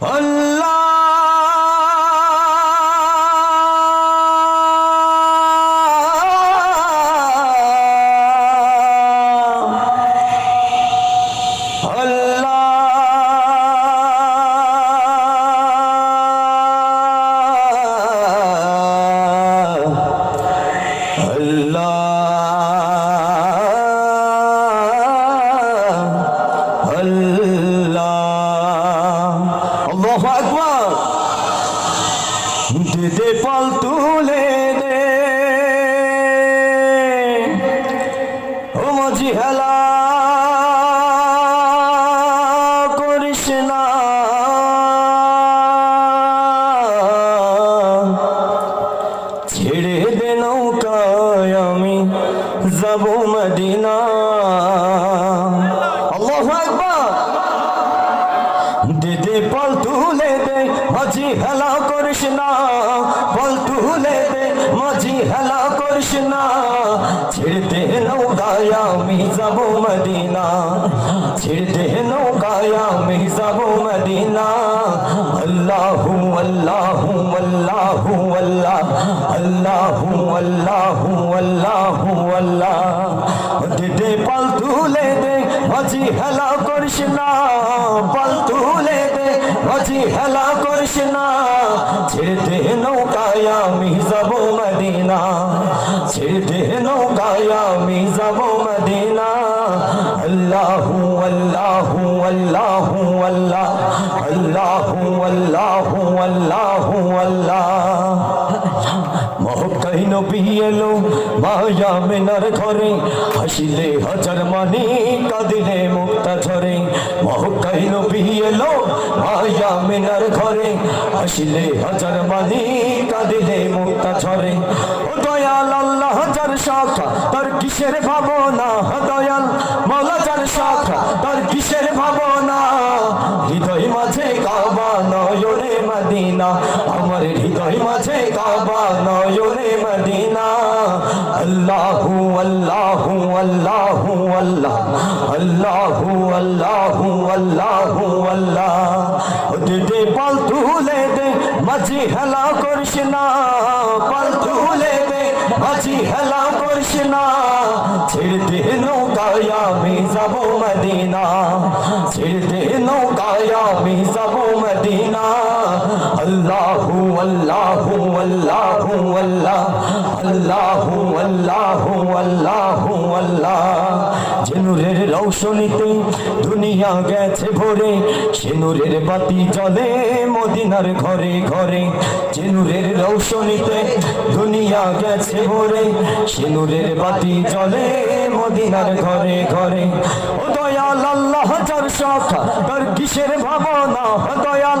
আল্লাহু পাল তুলে দে। ও মাঝি হেলা করিস না। ছেড়ে দে নৌকায় আমি যাব মদিনা। আল্লাহু আকবার। দে দে তুলে মাঝি হেলা করিস না, বল তুলে দে। মাঝি হেলা করিস না, ছেড়ে নৌকায় আমি যাব মদিনা। ছেড়ে নৌকায় আমি যাব মদিনা। আল্লাহু আল্লাহু আল্লাহু, আল্লাহ, আল্লাহু আল্লাহু আল্লাহু। আল্লাহ দে দে পাল তুলে দে। মাঝি হেলা করিস না পাল তুলে দে। মাঝি হেলা করিস না, ছেড়ে দে নৌকায় আমি যাব মদিনা। ছেড়ে দে নৌকায় আমি যাব মদিনা। আল্লাহু আল্লাহু, আল্লাহ, আল্লাহু। আল্লাহু আল্লাহু, আল্লাহ। নবী এলো মায়া মেনার ঘরে। হাসিলে হাজার মানি, কাঁদিলে মুক্তা ঝরে। মহকাই নবী এলো মায়া মেনার ঘরে। হাসিলে হাজার মানি, কাঁদিলে মুক্তা ঝরে। ও দয়াল আল্লাহ হাজার শাখা, তার কিসের ভাবনা আল্লাহু আল্লাহু আল্লাহু, আল্লাহ, আল্লাহু আল্লাহু আল্লাহু, আল্লাহ। দে দে পাল তুলে দে মাঝি হেলা করিস না। পাল তুলে দে মাঝি হেলা করিস না। ছেড়ে দে নৌকায় আমি যাব মদিনা। ছেড়ে দে নৌকায় আমি যাব মদিনা। আল্লাহু আল্লাহু আল্লাহু আল্লাহ, আল্লাহু আল্লাহু আল্লাহু আল্লাহ। যে নূরের রৌশনীতে দুনিয়া গেছে ভরে, সে নূরের বাতি জ্বলে মদিনার ঘরে ঘরে। যে নূরের রৌশনীতে দুনিয়া গেছে ভরে, সে নূরের বাতি জ্বলে মদিনার ঘরে ঘরে। ও দয়াল আল্লাহ যার শাখা তার কিসের ভাবনা? দয়াল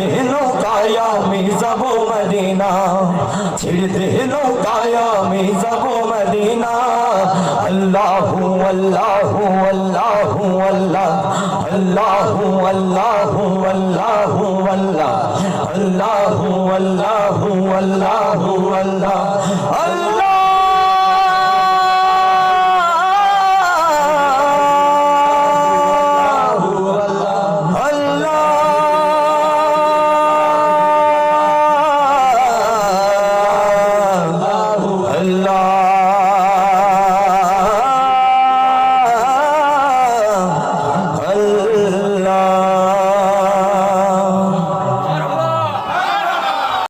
যাব মদিনা। ছেড়ে দে নৌকায় আমি যাব মদিনা। আল্লাহু আল্লাহু আল্লাহু আল্লাহ। আল্লাহু আল্লাহু আল্লাহু আল্লাহ। আল্লাহু আল্লাহু আল্লাহু আল্লাহ।